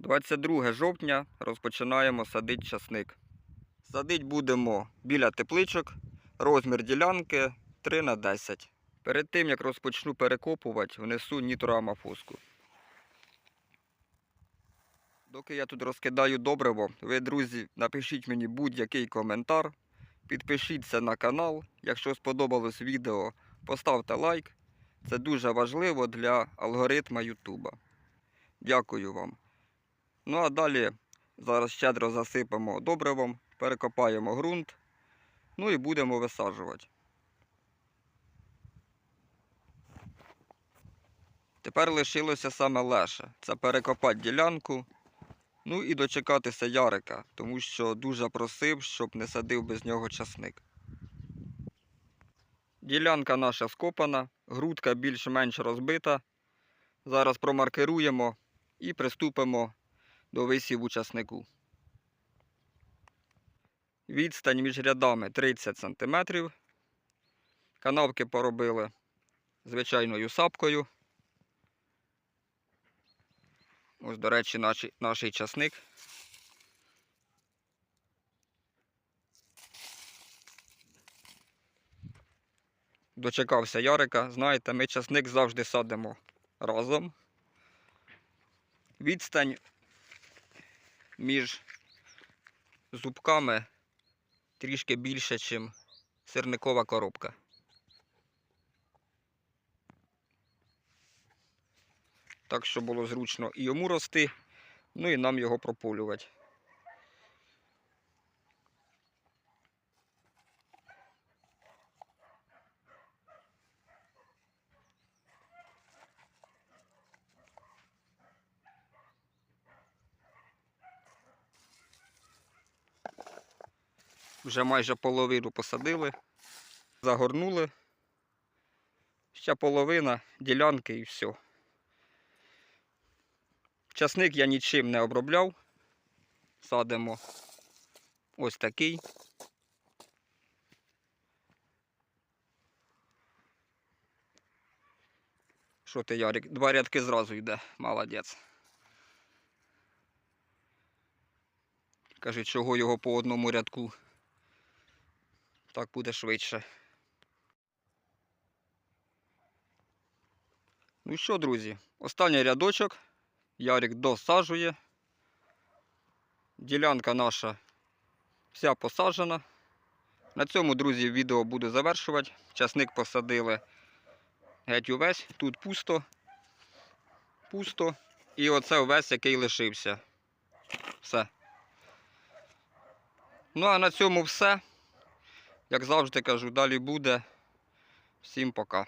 22 жовтня розпочинаємо садити часник. Садити будемо біля тепличок, розмір ділянки 3 на 10. Перед тим як розпочну перекопувати, внесу нітроамофоску. Доки я тут розкидаю добриво, ви, друзі, напишіть мені будь-який коментар, підпишіться на канал. Якщо сподобалось відео, поставте лайк. Це дуже важливо для алгоритма Ютуба. Дякую вам. Ну а далі зараз щедро засипемо добривом, перекопаємо ґрунт, ну і будемо висаджувати. Тепер лишилося саме леше. Це перекопати ділянку, ну і дочекатися Ярика, тому що дуже просив, щоб не садив без нього часник. Ділянка наша скопана, грудка більш-менш розбита. Зараз промаркируємо і приступимо до висіву часнику. Відстань між рядами 30 см. Канавки поробили звичайною сапкою. Ось, до речі, наш, наш часник. Дочекався Ярика. Знаєте, ми часник завжди садимо разом. Відстань між зубками трішки більше, ніж сирникова коробка. Так, щоб було зручно і йому рости, ну і нам його прополювати. Вже майже половину посадили, загорнули. Ще половина ділянки і все. Часник я нічим не обробляв. Садимо ось такий. Що ти, Ярик? Два рядки зразу йде, молодець. Кажуть, чого його по одному рядку. Так буде швидше. Ну що, друзі, останній рядочок. Ярик досаджує. Ділянка наша вся посаджена. На цьому, друзі, відео буду завершувати. Часник посадили геть увесь. Тут пусто. Пусто. І оце увесь, який лишився. Все. Ну а на цьому все. Як завжди кажу, далі буде. Всім пока.